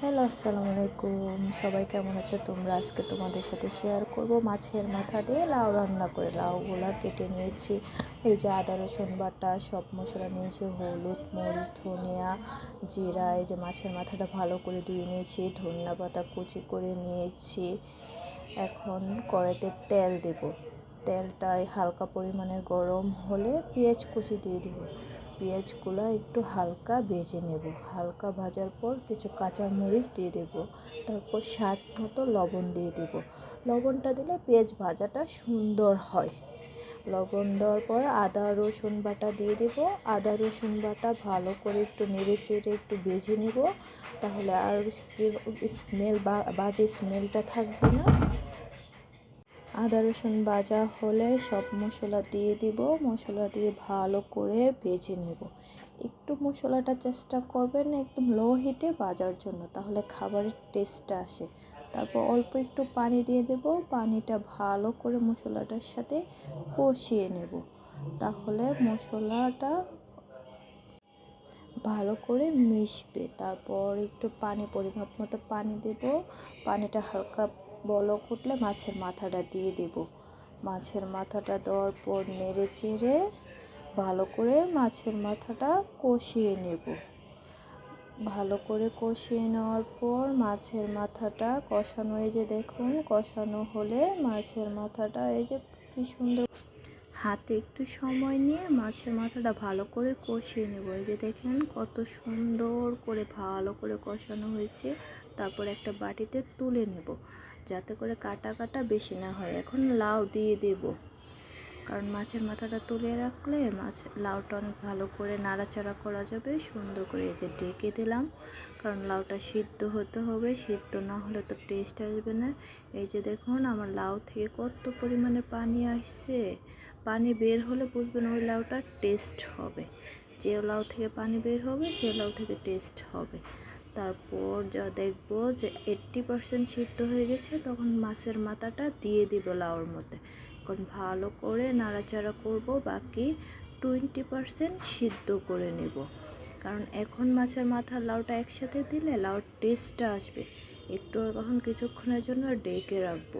Hello, আসসালামু আলাইকুম। সবাই কেমন আছো? তোমরা আজকে তোমাদের সাথে শেয়ার করব মাছের মাথা দিয়ে লাউ রান্না করে। লাউগুলা কেটে নিয়েছি। এই যে আদা, রসুন বাটা, সব মশলা নিয়েছি, হলুদ, মরিচ, ধনিয়া, জিরা, এই যে মাছের মাথাটা ভালো করে ধুয়ে নিয়েছি, ধনিয়া পাতা কুচি করে নিয়েছি। এখন কড়াইতে তেল দেব। তেলটাই হালকা পরিমাণের গরম হলে পেঁয়াজ কুচি দিয়ে দেবো। পেঁয়াজগুলো একটু হালকা ভেজে নেব। হালকা ভাজার পর কিছু কাঁচামরিচ দিয়ে দেব। তারপর স্বাদ মতো লবণ দিয়ে দেব। লবণটা দিলে পেঁয়াজ ভাজাটা সুন্দর হয়। লবণ দেওয়ার পর আদা, রসুন বাটা দিয়ে দেব। আদা, রসুন বাটা ভালো করে একটু নেড়ে চেড়ে একটু ভেজে নেব। তাহলে আর স্মেল বা বাজে স্মেলটা থাকবে না। আদা, রসুন ভাজা হলে সব মশলা দিয়ে দিব। মশলা দিয়ে ভালো করে ভেজে নেব। একটু মশলাটা চেষ্টা করবেন একদম লো হিটে ভাজার জন্য, তাহলে খাবারের টেস্টটা আসে। তারপর অল্প একটু পানি দিয়ে দেব। পানিটা ভালো করে মশলাটার সাথে কষিয়ে নেব। তাহলে মশলাটা ভালো করে মিশবে। তারপর একটু পানি, পরিমাপ মতো পানি দেব। পানিটা হালকা বলক উঠলে মাছের মাথাটা দিয়ে দেব। মাছের মাথাটা দেওয়ার পর নেড়ে চেড়ে ভালো করে মাছের মাথাটা কষিয়ে নেব। ভালো করে কষিয়ে নেওয়ার পর মাছের মাথাটা কষানো, এই যে দেখুন, কষানো হলে মাছের মাথাটা, এই যে কী সুন্দর। হাতে একটু সময় নিয়ে মাছের মাথাটা ভালো করে কষিয়ে নেব। এই যে দেখেন কত সুন্দর করে ভালো করে কষানো হয়েছে। তারপর একটা বাটিতে তুলে নেব, যাতে করে কাটা কাটা বেশি না হয়। এখন লাউ দিয়ে দেব, কারণ মাছের মাথাটা তুলে রাখলে মাছ লাউটা অনেক ভালো করে নাড়াচাড়া করা যাবে। সুন্দর করে এই যে ডেকে দিলাম, কারণ লাউটা সিদ্ধ হতে হবে। সিদ্ধ না হলে তো টেস্ট আসবে না। এই যে দেখুন, আমার লাউ থেকে কত পরিমাণে পানি আসছে। পানি বের হলে বুঝবেন ওই লাউটা টেস্ট হবে। যে লাউ থেকে পানি বের হবে, সে লাউ থেকে টেস্ট হবে। তারপর যা দেখব যে এইট্টি পারসেন্ট সিদ্ধ হয়ে গেছে, তখন মাছের মাথাটা দিয়ে দিব লাউর মধ্যে। এখন ভালো করে নাড়াচাড়া করব, বাকি টোয়েন্টি পারসেন্ট সিদ্ধ করে নেব। কারণ এখন মাছের মাথার লাউটা একসাথে দিলে লাউর টেস্টটা আসবে। একটু এখন কিছুক্ষণের জন্য ডেকে রাখব,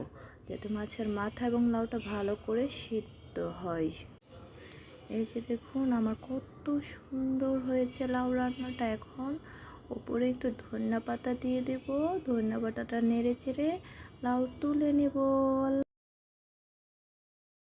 যাতে মাছের মাথা এবং লাউটা ভালো করে সিদ্ধ হয়। এই যে দেখুন, আমার কত সুন্দর হয়েছে লাউ রান্নাটা এখন। উপরে একটু ধনিয়া পাতা দিয়ে দেব। ধনিয়া পাতাটা নেড়ে চেড়ে লাউ তুলে নেব।